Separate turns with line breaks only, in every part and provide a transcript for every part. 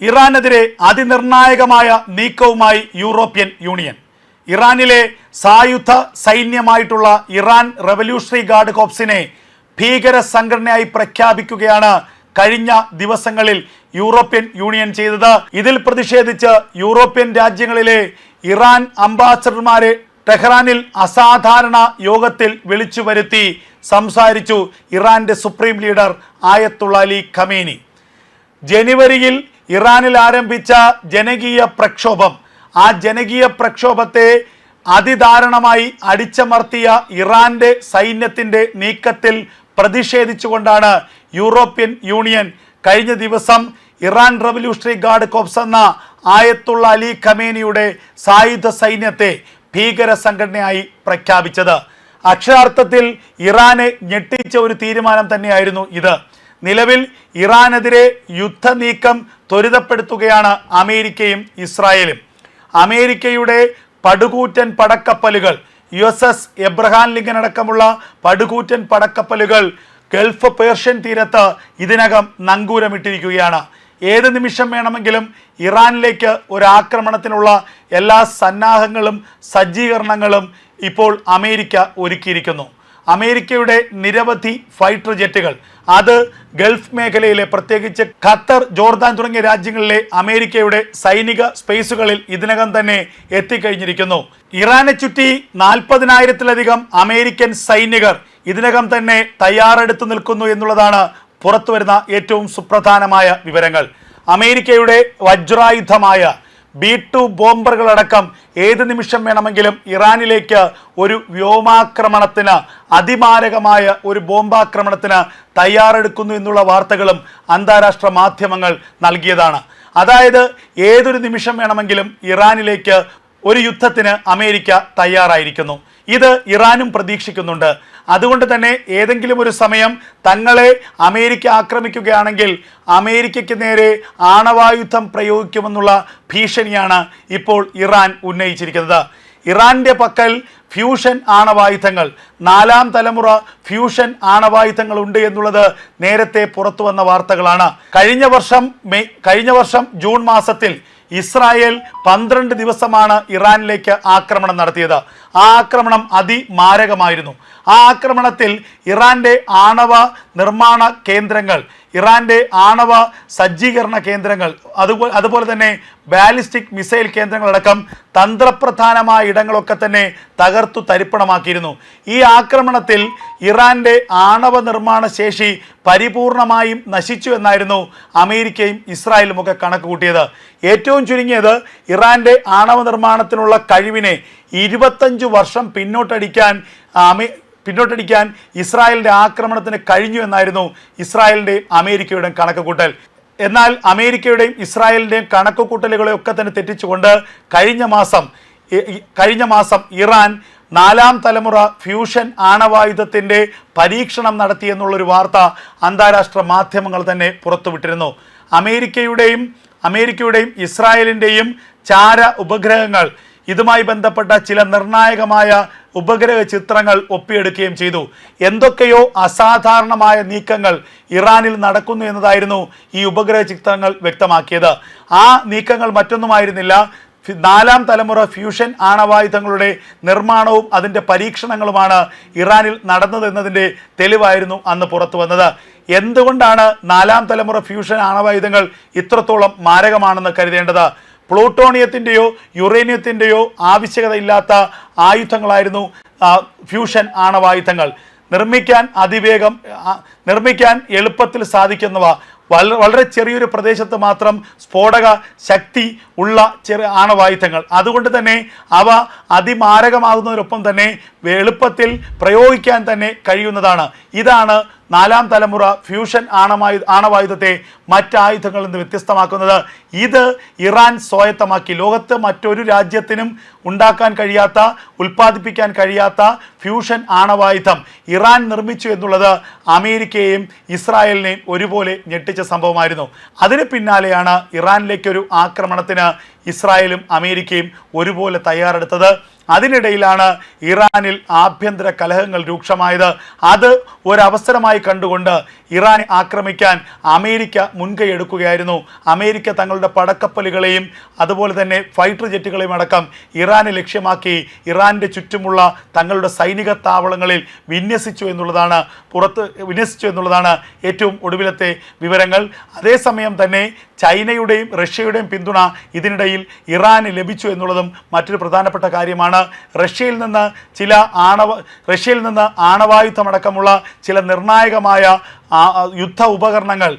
ഇറാനെതിരെ അതിനിർണായകമായ നീക്കവുമായി European union. ഇറാനിലെ സായുധ സൈന്യമായിട്ടുള്ള ഇറാൻ റവല്യൂഷണറി ഗാർഡ് കോപ്സിനെ ഭീകര സംഘടനയായി പ്രഖ്യാപിക്കുകയാണ് കഴിഞ്ഞ ദിവസങ്ങളിൽ യൂറോപ്യൻ യൂണിയൻ ചെയ്തത്. ഇതിൽ പ്രതിഷേധിച്ച് യൂറോപ്യൻ രാജ്യങ്ങളിലെ ഇറാൻ അംബാസഡർമാരെ ടെഹ്റാനിൽ അസാധാരണ യോഗത്തിൽ വിളിച്ചു വരുത്തി സംസാരിച്ചു ഇറാന്റെ supreme leader Ayatollah Ali Khamenei. ജനുവരിയിൽ ഇറാനിൽ ആരംഭിച്ച ജനകീയ പ്രക്ഷോഭം. ആ ജനകീയ പ്രക്ഷോഭത്തെ അതിദാരുണമായി അടിച്ചമർത്തിയ ഇറാന്റെ സൈന്യത്തിന്റെ നീക്കത്തിൽ പ്രതിഷേധിച്ചുകൊണ്ടാണ് യൂറോപ്യൻ യൂണിയൻ കഴിഞ്ഞ ദിവസം ഇറാൻ റവല്യൂഷണറി ഗാർഡ് കോപ്സ് എന്ന ആയത്തുള്ള അലി ഖമേനിയുടെ സായുധ സൈന്യത്തെ ഭീകര സംഘടനയായി പ്രഖ്യാപിച്ചത്. അക്ഷരാർത്ഥത്തിൽ ഇറാനെ ഞെട്ടിച്ച ഒരു തീരുമാനം തന്നെയായിരുന്നു ഇത്. നിലവിൽ ഇറാനെതിരെ യുദ്ധനീക്കം ത്വരിതപ്പെടുത്തുകയാണ് അമേരിക്കയും ഇസ്രായേലും. അമേരിക്കയുടെ പടുകൂറ്റൻ പടക്കപ്പലുകൾ U S S Abraham Lincoln അടക്കമുള്ള പടുകൂറ്റൻ പടക്കപ്പലുകൾ ഗൾഫ് പേർഷ്യൻ തീരത്ത് ഇതിനകം നങ്കൂരമിട്ടിരിക്കുകയാണ്. ഏത് നിമിഷം വേണമെങ്കിലും ഇറാനിലേക്ക് ഒരു ആക്രമണത്തിനുള്ള എല്ലാ സന്നാഹങ്ങളും സജ്ജീകരണങ്ങളും ഇപ്പോൾ അമേരിക്ക ഒരുക്കിയിരിക്കുന്നു. അമേരിക്കയുടെ നിരവധി ഫൈറ്റർ ജെറ്റുകൾ. അത് ഗൾഫ് മേഖലയിലെ പ്രത്യേകിച്ച് ഖത്തർ ജോർദാൻ തുടങ്ങിയ രാജ്യങ്ങളിലെ അമേരിക്കയുടെ സൈനിക സ്പേസുകളിൽ ഇതിനകം തന്നെ എത്തിക്കഴിഞ്ഞിരിക്കുന്നു. ഇറാനെ ചുറ്റി നാൽപ്പതിനായിരത്തിലധികം അമേരിക്കൻ സൈനികർ ഇതിനകം തന്നെ തയ്യാറെടുത്തു നിൽക്കുന്നു എന്നുള്ളതാണ് പുറത്തുവരുന്ന ഏറ്റവും സുപ്രധാനമായ വിവരങ്ങൾ. അമേരിക്കയുടെ വജ്രായുധമായ ബി ടു ബോംബറുകളടക്കം ഏത് നിമിഷം വേണമെങ്കിലും ഇറാനിലേക്ക് ഒരു വ്യോമാക്രമണത്തിന് അതിമാരകമായ ഒരു ബോംബാക്രമണത്തിന് തയ്യാറെടുക്കുന്നു എന്നുള്ള വാർത്തകളും അന്താരാഷ്ട്ര മാധ്യമങ്ങൾ നൽകിയതാണ്. അതായത് ഏതൊരു നിമിഷം വേണമെങ്കിലും ഇറാനിലേക്ക് ഒരു യുദ്ധത്തിന് അമേരിക്ക തയ്യാറായിരിക്കുന്നു. ഇത് ഇറാനും പ്രതീക്ഷിക്കുന്നുണ്ട്. അതുകൊണ്ട് തന്നെ ഏതെങ്കിലും ഒരു സമയം തങ്ങളെ അമേരിക്ക ആക്രമിക്കുകയാണെങ്കിൽ അമേരിക്കയ്ക്ക് നേരെ ആണവായുധം പ്രയോഗിക്കുമെന്നുള്ള ഭീഷണിയാണ് ഇപ്പോൾ ഇറാൻ ഉന്നയിച്ചിരിക്കുന്നത്. ഇറാന്റെ പക്കൽ ഫ്യൂഷൻ ആണവായുധങ്ങൾ നാലാം തലമുറ ഫ്യൂഷൻ ആണവായുധങ്ങൾ ഉണ്ട് എന്നുള്ളത് നേരത്തെ പുറത്തു വന്ന വാർത്തകളാണ്. കഴിഞ്ഞ വർഷം മെയ് കഴിഞ്ഞ വർഷം ജൂൺ മാസത്തിൽ ഇസ്രായേൽ പന്ത്രണ്ട് ദിവസമാണ് ഇറാനിലേക്ക് ആക്രമണം നടത്തിയത്. ആ ആക്രമണം അതിമാരകമായിരുന്നു. ആ ആക്രമണത്തിൽ ഇറാന്റെ ആണവ നിർമ്മാണ കേന്ദ്രങ്ങൾ ഇറാന്റെ ആണവ സജ്ജീകരണ കേന്ദ്രങ്ങൾ അതുപോലെ അതുപോലെ തന്നെ ബാലിസ്റ്റിക് മിസൈൽ കേന്ദ്രങ്ങളടക്കം തന്ത്രപ്രധാനമായ ഇടങ്ങളൊക്കെ തന്നെ തകർത്തു തരിപ്പണമാക്കിയിരുന്നു. ഈ ആക്രമണത്തിൽ ഇറാന്റെ ആണവ നിർമ്മാണ ശേഷി പരിപൂർണമായും നശിച്ചു എന്നായിരുന്നു അമേരിക്കയും ഇസ്രായേലും ഒക്കെ കണക്ക് കൂട്ടിയത് ഏറ്റവും ചുരുങ്ങിയത് ഇറാന്റെ ആണവ നിർമ്മാണത്തിനുള്ള കഴിവിനെ ഇരുപത്തഞ്ച് വർഷം പിന്നോട്ടടിക്കാൻ അമേ പിന്നോട്ടടിക്കാൻ ഇസ്രായേലിന്റെ ആക്രമണത്തിന് കഴിഞ്ഞു എന്നായിരുന്നു ഇസ്രായേലിന്റെയും അമേരിക്കയുടെയും കണക്കുകൂട്ടൽ. എന്നാൽ അമേരിക്കയുടെയും ഇസ്രായേലിന്റെയും കണക്കുകൂട്ടലുകളെയൊക്കെ തന്നെ തെറ്റിച്ചുകൊണ്ട് കഴിഞ്ഞ മാസം കഴിഞ്ഞ മാസം ഇറാൻ നാലാം തലമുറ ഫ്യൂഷൻ ആണവായുധത്തിന്റെ പരീക്ഷണം നടത്തിയെന്നുള്ളൊരു വാർത്ത അന്താരാഷ്ട്ര മാധ്യമങ്ങൾ തന്നെ പുറത്തുവിട്ടിരുന്നു. അമേരിക്കയുടെയും അമേരിക്കയുടെയും ഇസ്രായേലിന്റെയും ചാര ഉപഗ്രഹങ്ങൾ ഇതുമായി ബന്ധപ്പെട്ട ചില നിർണായകമായ ഉപഗ്രഹ ചിത്രങ്ങൾ ഒപ്പിയെടുക്കുകയും ചെയ്തു. എന്തൊക്കെയോ അസാധാരണമായ നീക്കങ്ങൾ ഇറാനിൽ നടക്കുന്നു എന്നതായിരുന്നു ഈ ഉപഗ്രഹ ചിത്രങ്ങൾ വ്യക്തമാക്കിയത്. ആ നീക്കങ്ങൾ മറ്റൊന്നുമായിരുന്നില്ല. നാലാം തലമുറ ഫ്യൂഷൻ ആണവായുധങ്ങളുടെ നിർമ്മാണവും അതിന്റെ പരീക്ഷണങ്ങളുമാണ് ഇറാനിൽ നടന്നതെന്നതിന്റെ തെളിവായിരുന്നു അന്ന് പുറത്തു വന്നത്. എന്തുകൊണ്ടാണ് നാലാം തലമുറ ഫ്യൂഷൻ ആണവായുധങ്ങൾ ഇത്രത്തോളം മാരകമാണെന്ന് കരുതേണ്ടത്? പ്ലൂട്ടോണിയത്തിന്റെയോ യുറേനിയത്തിന്റെയോ ആവശ്യകതയില്ലാത്ത ആയുധങ്ങളായിരുന്നു ഫ്യൂഷൻ ആണവായുധങ്ങൾ. നിർമ്മിക്കാൻ അതിവേഗം നിർമ്മിക്കാൻ എളുപ്പത്തിൽ സാധിക്കുന്നവ. വളരെ ചെറിയൊരു പ്രദേശത്ത് മാത്രം സ്ഫോടക ശക്തി ഉള്ള ചെറിയ ആണവായുധങ്ങൾ. അതുകൊണ്ട് തന്നെ അവ അതിമാരകമാകുന്നതിനൊപ്പം തന്നെ എളുപ്പത്തിൽ പ്രയോഗിക്കാൻ തന്നെ കഴിയുന്നതാണ്. ഇതാണ് നാലാം തലമുറ ഫ്യൂഷൻ ആണമായു ആണവായുധത്തെ മറ്റായുധങ്ങളിൽ നിന്ന് വ്യത്യസ്തമാക്കുന്നത്. ഇത് ഇറാൻ സ്വായത്തമാക്കി. ലോകത്ത് മറ്റൊരു രാജ്യത്തിനും ഉണ്ടാക്കാൻ കഴിയാത്ത ഉൽപ്പാദിപ്പിക്കാൻ കഴിയാത്ത ഫ്യൂഷൻ ആണവായുധം ഇറാൻ നിർമ്മിച്ചു എന്നുള്ളത് അമേരിക്കയെയും ഇസ്രായേലിനെയും ഒരുപോലെ ഞെട്ടിച്ച സംഭവമായിരുന്നു. അതിന് പിന്നാലെയാണ് ഇറാനിലേക്കൊരു ആക്രമണത്തിന് ഇസ്രായേലും അമേരിക്കയും ഒരുപോലെ തയ്യാറെടുത്തത്. അതിനിടയിലാണ് ഇറാനിൽ ആഭ്യന്തര കലഹങ്ങൾ രൂക്ഷമായത്. അത് ഒരവസരമായി കണ്ടുകൊണ്ട് ഇറാനെ ആക്രമിക്കാൻ അമേരിക്ക മുൻകൈ എടുക്കുകയായിരുന്നു. അമേരിക്ക തങ്ങളുടെ പടക്കപ്പലുകളെയും അതുപോലെ തന്നെ ഫൈറ്റർ ജെറ്റുകളെയും അടക്കം ഇറാനെ ലക്ഷ്യമാക്കി ഇറാന്റെ ചുറ്റുമുള്ള തങ്ങളുടെ സൈനിക താവളങ്ങളിൽ വിന്യസിച്ചു എന്നുള്ളതാണ് പുറത്ത് വിന്യസിച്ചു എന്നുള്ളതാണ് ഏറ്റവും ഒടുവിലത്തെ വിവരങ്ങൾ. അതേസമയം തന്നെ ചൈനയുടെയും റഷ്യയുടെയും പിന്തുണ ഇതിനിടയിൽ ഇറാന് ലഭിച്ചു എന്നുള്ളതും മറ്റൊരു പ്രധാനപ്പെട്ട കാര്യമാണ്. റഷ്യയിൽ നിന്ന് ചില ആണവ റഷ്യയിൽ നിന്ന് ആണവായുധമടക്കമുള്ള ചില നിർണായകമായ യുദ്ധ ഉപകരണങ്ങൾ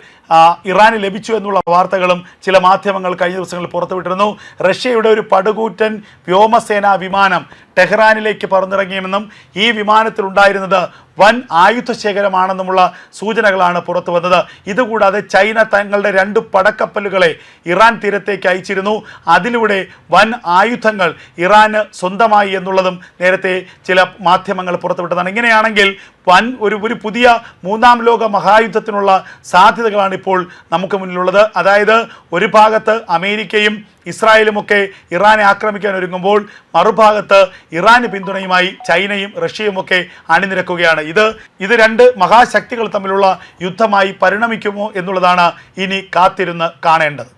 ഇറാന് ലഭിച്ചു എന്നുള്ള വാർത്തകളും ചില മാധ്യമങ്ങൾ കഴിഞ്ഞ ദിവസങ്ങളിൽ പുറത്തുവിട്ടിരുന്നു. റഷ്യയുടെ ഒരു പടുകൂറ്റൻ വ്യോമസേനാ വിമാനം ടെഹ്റാനിലേക്ക് പറന്നിറങ്ങിയെന്നും ഈ വിമാനത്തിലുണ്ടായിരുന്നത് വൻ ആയുധ ശേഖരമാണെന്നുമുള്ള സൂചനകളാണ് പുറത്തു വന്നത്. ഇതുകൂടാതെ ചൈന തങ്ങളുടെ രണ്ട് പടക്കപ്പലുകളെ ഇറാൻ തീരത്തേക്ക് അയച്ചിരുന്നു. അതിലൂടെ വൻ ആയുധങ്ങൾ ഇറാന് സ്വന്തമായി എന്നുള്ളതും നേരത്തെ ചില മാധ്യമങ്ങൾ പുറത്തുവിട്ടതാണ്. ഇങ്ങനെയാണെങ്കിൽ വൻ ഒരു ഒരു പുതിയ മൂന്നാം ലോക മഹായുദ്ധത്തിനുള്ള സാധ്യതകളാണ് ഇപ്പോൾ നമുക്ക് മുന്നിലുള്ളത്. അതായത് ഒരു ഭാഗത്ത് അമേരിക്കയും ഇസ്രായേലുമൊക്കെ ഇറാനെ ആക്രമിക്കാൻ ഒരുങ്ങുമ്പോൾ മറുഭാഗത്ത് ഇറാന് പിന്തുണയുമായി ചൈനയും റഷ്യയുമൊക്കെ അണിനിരക്കുകയാണ്. ഇത് ഇത് രണ്ട് മഹാശക്തികൾ തമ്മിലുള്ള യുദ്ധമായി പരിണമിക്കുമോ എന്നുള്ളതാണ് ഇനി കാത്തിരുന്ന് കാണേണ്ടത്.